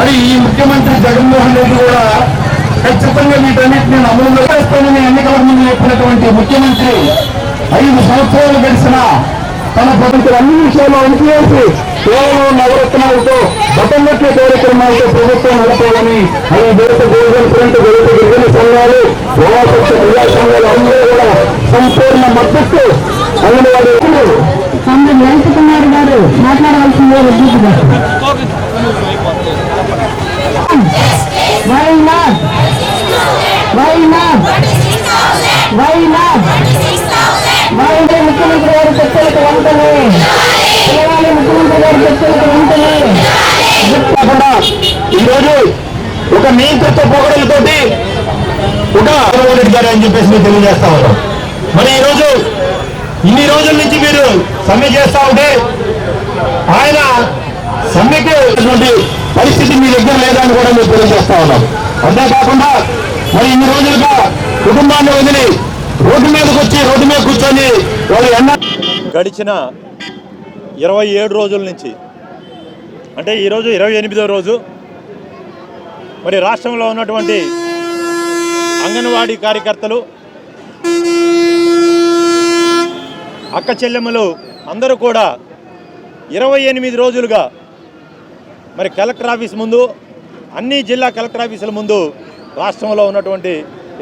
మరి ఈ ముఖ్యమంత్రి జగన్మోహన్ రెడ్డి కూడా ఖచ్చితంగా వీటన్నిటి నేను అమలు చేస్తానని ఎన్నికల ముందు చెప్పినటువంటి ముఖ్యమంత్రి ఐదు సంవత్సరాలు గడిచిన తన ప్రభుత్వం అన్ని విషయాల్లో అణిచివేసి కేవలం నవరత్నాలతో బటన్లట్ల కార్యక్రమాలతో ప్రభుత్వం నడపాలని ఈ దేశ గిరిజన ఫ్రంట్ దేశ గిరిజన సంఘాలు వామపక్ష ప్రజా సంఘాలు అందరూ కూడా సంపూర్ణ మద్దతు అంగన్వాడీ తమ్ముడు వెంకట కుమార్ గారు మాట్లాడవలసిందే విద్యుత్ why not why not why not why ముఖ్యమంత్రి గారి చర్చలకు వెంటనే పిలవాలి ముఖ్యమంత్రి గారి చర్చలకు వెంటనే కాకుండా ఈరోజు ఒక నియంత్రిత పొగడలతోటి ఒక జగన్మోహన్ రెడ్డి గారు అని చెప్పేసి మేము తెలియజేస్తా ఉన్నాం. మరి ఈరోజు ఇన్ని రోజుల నుంచి మీరు సమ్మె చేస్తా ఉంటే ఆయన సమ్మెకి ఉన్నటువంటి పరిస్థితి మీ దగ్గర లేదని కూడా మేము తెలియజేస్తా ఉన్నాం. అంతేకాకుండా మరి ఇన్ని రోజులుగా కుటుంబాన్ని వదిలి రోడ్డు మీదకి వచ్చి రోడ్డు మీద కూర్చొని వాళ్ళు ఎన్న గడిచిన ఇరవై ఏడు రోజుల నుంచి అంటే ఈరోజు ఇరవై ఎనిమిదో రోజు మరి రాష్ట్రంలో ఉన్నటువంటి అంగన్వాడీ కార్యకర్తలు అక్క చెల్లెమ్మలు అందరూ కూడా ఇరవై ఎనిమిది రోజులుగా మరి కలెక్టర్ ఆఫీస్ ముందు అన్ని జిల్లా కలెక్టర్ ఆఫీసుల ముందు రాష్ట్రంలో ఉన్నటువంటి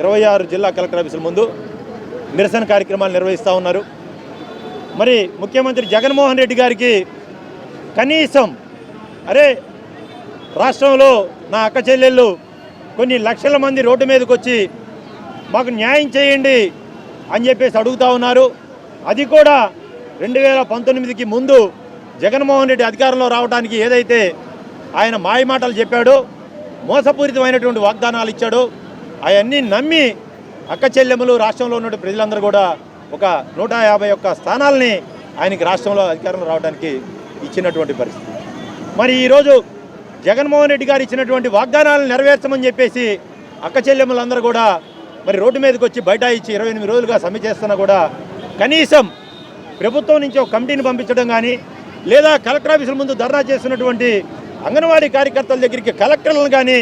ఇరవై ఆరు జిల్లా కలెక్టర్ ఆఫీసుల ముందు నిరసన కార్యక్రమాలు నిర్వహిస్తూ ఉన్నారు. మరి ముఖ్యమంత్రి జగన్మోహన్ రెడ్డి గారికి కనీసం అరే రాష్ట్రంలో నా అక్క చెల్లెళ్ళు కొన్ని లక్షల మంది రోడ్డు మీదకి వచ్చి మాకు న్యాయం చేయండి అని చెప్పేసి అడుగుతా ఉన్నారు. అది కూడా రెండు వేల పంతొమ్మిదికి ముందు జగన్మోహన్ రెడ్డి అధికారంలో రావడానికి ఏదైతే ఆయన మాయమాటలు చెప్పాడో మోసపూరితమైనటువంటి వాగ్దానాలు ఇచ్చాడో. అవన్నీ నమ్మి అక్క చెల్లెములు రాష్ట్రంలో ఉన్న ప్రజలందరూ కూడా ఒక నూట యాభై ఒక్క స్థానాలని ఆయనకి రాష్ట్రంలో అధికారంలో రావడానికి ఇచ్చినటువంటి పరిస్థితి. మరి ఈరోజు జగన్మోహన్ రెడ్డి గారు ఇచ్చినటువంటి వాగ్దానాలను నెరవేర్చమని చెప్పేసి అక్క చెల్లెములందరూ కూడా మరి రోడ్డు మీదకి వచ్చి బయట ఇచ్చి ఇరవై ఎనిమిది రోజులుగా సమ్మె చేస్తున్నా కూడా కనీసం ప్రభుత్వం నుంచి ఒక కమిటీని పంపించడం కానీ లేదా కలెక్టర్ ఆఫీసుల ముందు ధర్నా చేస్తున్నటువంటి అంగన్వాడీ కార్యకర్తల దగ్గరికి కలెక్టర్లను కానీ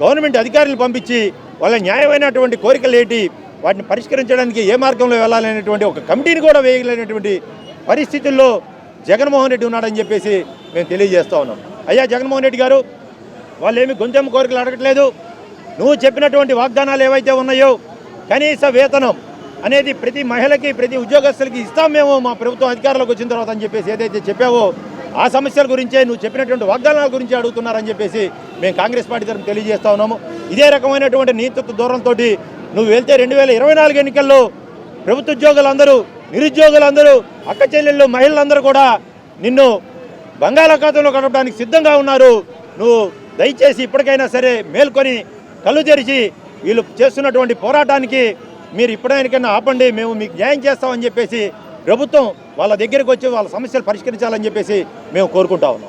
గవర్నమెంట్ అధికారులు పంపించి వాళ్ళ న్యాయమైనటువంటి కోరికలు ఏంటి వాటిని పరిష్కరించడానికి ఏ మార్గంలో వెళ్ళాలనేటువంటి ఒక కమిటీని కూడా వేయలేనటువంటి పరిస్థితుల్లో జగన్మోహన్ రెడ్డి ఉన్నాడని చెప్పేసి మేము తెలియజేస్తూ ఉన్నాం. అయ్యా జగన్మోహన్ రెడ్డి గారు వాళ్ళు ఏమి గొంతెమ్మ కోరికలు అడగట్లేదు. నువ్వు చెప్పినటువంటి వాగ్దానాలు ఏవైతే ఉన్నాయో కనీస వేతనం అనేది ప్రతి మహిళకి ప్రతి ఉద్యోగస్తులకి ఇస్తాం మేము మా ప్రభుత్వం అధికారంలోకి వచ్చిన తర్వాత అని చెప్పేసి ఏదైతే చెప్పావో ఆ సమస్యల గురించే నువ్వు చెప్పినటువంటి వాగ్దానాల గురించి అడుగుతున్నారని చెప్పేసి మేము కాంగ్రెస్ పార్టీ తరఫున తెలియజేస్తా ఉన్నాము. ఇదే రకమైనటువంటి నీతత్వ దూరంతో నువ్వు వెళ్తే రెండు వేల ఇరవై నాలుగు ఎన్నికల్లో ప్రభుత్వ ఉద్యోగులందరూ నిరుద్యోగులందరూ అక్క చెల్లెళ్ళు మహిళలందరూ కూడా నిన్ను బంగాళాఖాతంలో కలపడానికి సిద్ధంగా ఉన్నారు. నువ్వు దయచేసి ఇప్పటికైనా సరే మేల్కొని కళ్ళు తెరిచి వీళ్ళు చేస్తున్నటువంటి పోరాటానికి మీరు ఇప్పటికైనా ఆపండి మేము మీకు న్యాయం చేస్తామని చెప్పేసి ప్రభుత్వం వాళ్ళ దగ్గరికి వచ్చి వాళ్ళ సమస్యలు పరిష్కరించాలని చెప్పేసి మేము కోరుకుంటా ఉన్నాం.